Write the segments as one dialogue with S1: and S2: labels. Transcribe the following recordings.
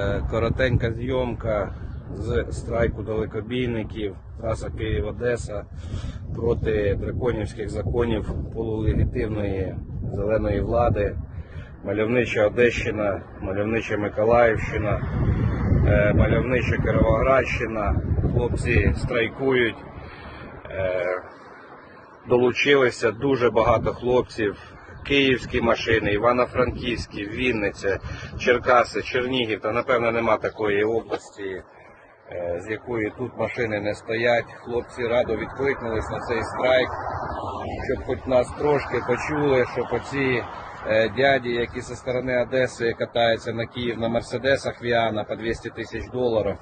S1: Е, Коротенька зйомка з страйку далекобійників, траса Київ-Одеса проти драконівських законів полулегітимної зеленої влади, мальовнича Одещина, мальовнича Миколаївщина, е, мальовнича Кировоградщина. Хлопці страйкують. Е, долучилися дуже багато хлопців. Київські машини, Івано-Франківські, Вінниця, Черкаси, Чернігів. Та напевно нема такої області, е, з якої тут машини не стоять. Хлопці радо відкликнулись на цей страйк, щоб хоч нас трошки почули, щоб оці е, дяді, які зі сторони Одеси катаються на Київ на Мерседесах Віана по 200 тисяч доларів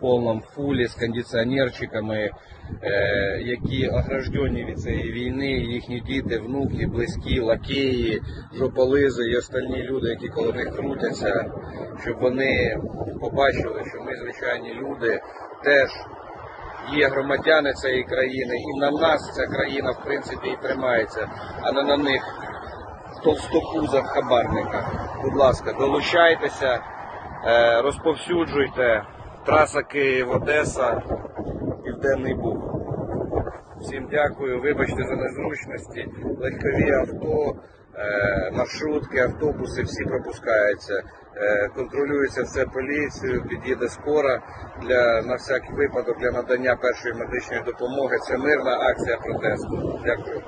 S1: повному фулі з кондиціонерчиками, е, які ограждені від цієї війни, їхні діти, внуки, близькі, лакеї, жополизи і остальні люди, які коло них крутяться, щоб вони побачили, що ми, звичайні люди, теж є громадяни цієї країни, і на нас ця країна в принципі і тримається, а не на них товстопузах хабарниках. Будь ласка, долучайтеся, е, розповсюджуйте. Траса Київ-Одеса, Південний Буг. Всім дякую, вибачте за незручності. Легкові авто, е, маршрутки, автобуси всі пропускаються. Е, Контролюється все поліцією, під'їде скора для на всякий випадок для надання першої медичної допомоги. Це мирна акція протесту. Дякую.